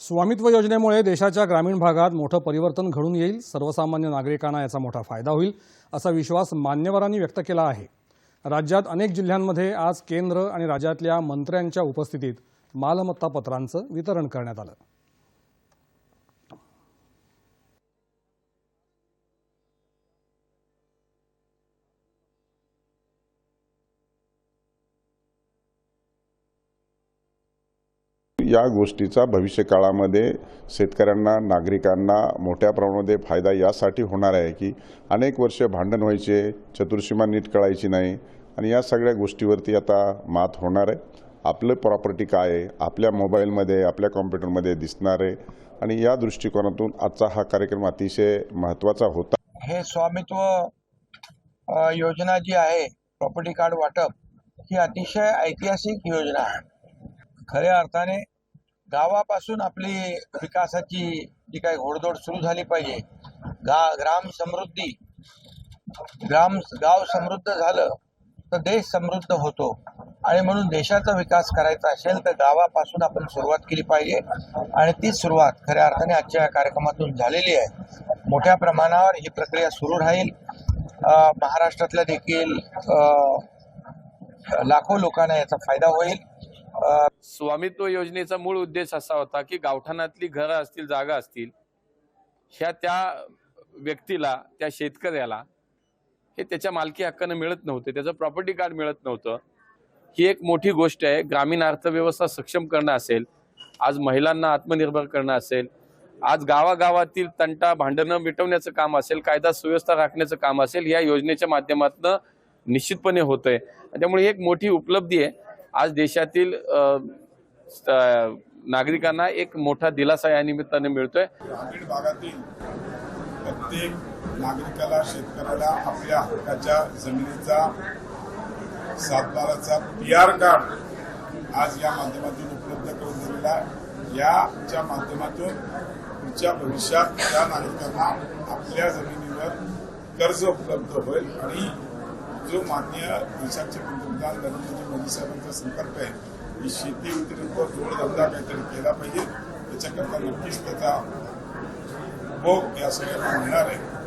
स्वामित्व योजनेमुळे देशाच्या ग्रामीण भागात मोठं परिवर्तन घडून येईल. सर्वसामान्य नागरिकांना याचा मोठा फायदा होईल असा विश्वास मान्यवरांनी व्यक्त केला आहे. राज्यात अनेक जिल्ह्यांमध्ये आज केंद्र आणि राज्यातल्या मंत्र्यांच्या उपस्थितीत मालमत्ता पत्रांचं वितरण करण्यात आलं. या गोष्टीचा भविष्य काळामध्ये शेतकऱ्यांना नागरिकांना मोठ्या प्रमाणामध्ये फायदा यासाठी होणार आहे की अनेक वर्ष भांडण व्हायचे चतुर्सीमा नीट कळायची नाही आणि या सगळ्या गोष्टीवरती आता मात होणार आहे. आपलं प्रॉपर्टी काय आहे? आपल्या मोबाईलमध्ये आपल्या कॉम्प्युटरमध्ये दिसणार आहे आणि या दृष्टिकोनातून आजचा हा कार्यक्रम अतिशय महत्त्वाचा होता. हे स्वामित्व योजना जी आहे प्रॉपर्टी कार्ड वाटप ही अतिशय ऐतिहासिक योजना आहे. खऱ्या अर्थाने गावापासून आपली विकासाची जी काही घोडदौड सुरू झाली पाहिजे. गा ग्राम समृद्धी ग्राम गाव समृद्ध झालं तर देश समृद्ध होतो. आणि म्हणून देशाचा विकास करायचा असेल तर गावापासून आपण सुरुवात केली पाहिजे. आणि ती सुरुवात खऱ्या अर्थाने आजच्या या कार्यक्रमातून झालेली आहे. मोठ्या प्रमाणावर ही प्रक्रिया सुरू राहील. महाराष्ट्रातल्या देखील लाखो लोकांना याचा फायदा होईल. स्वामित्व योजनेचा मूळ उद्देश असा होता की गावठाणातली घरं असतील जागा असतील ह्या त्या व्यक्तीला त्या शेतकऱ्याला हे त्याच्या मालकी हक्कानं मिळत नव्हते त्याचं प्रॉपर्टी कार्ड मिळत नव्हतं. ही एक मोठी गोष्ट आहे. ग्रामीण अर्थव्यवस्था सक्षम करणं असेल आज महिलांना आत्मनिर्भर करणं असेल आज गावागावातील तंटा भांडणं मिटवण्याचं काम असेल कायदा सुव्यवस्था राखण्याचं काम असेल या योजनेच्या माध्यमातून निश्चितपणे होतंय. त्यामुळे एक मोठी उपलब्धी आहे. आज देशातील नागरिकांना एक मोठा दिलासा या निमित्ताने मिळतोय. ग्रामीण भागातील प्रत्येक नागरिकाला शेतकऱ्याला आपल्या हक्काच्या जमिनीचा सातबाराचा पी आर कार्ड आज या माध्यमातून उपलब्ध करून दिलेला आहे. याच्या माध्यमातून पुढच्या भविष्यात त्या नागरिकांना आपल्या जमिनीवर कर्ज उपलब्ध होईल आणि जो मान्य देशाचे पंतप्रधान नरेंद्र मोदी साहेबांचा संकल्प आहे की शेती व्यतिरिक्त जोडधंदा काहीतरी केला पाहिजे त्याच्याकरता नक्कीच त्याचा उपभोग या सगळ्यांना मिळणार आहे.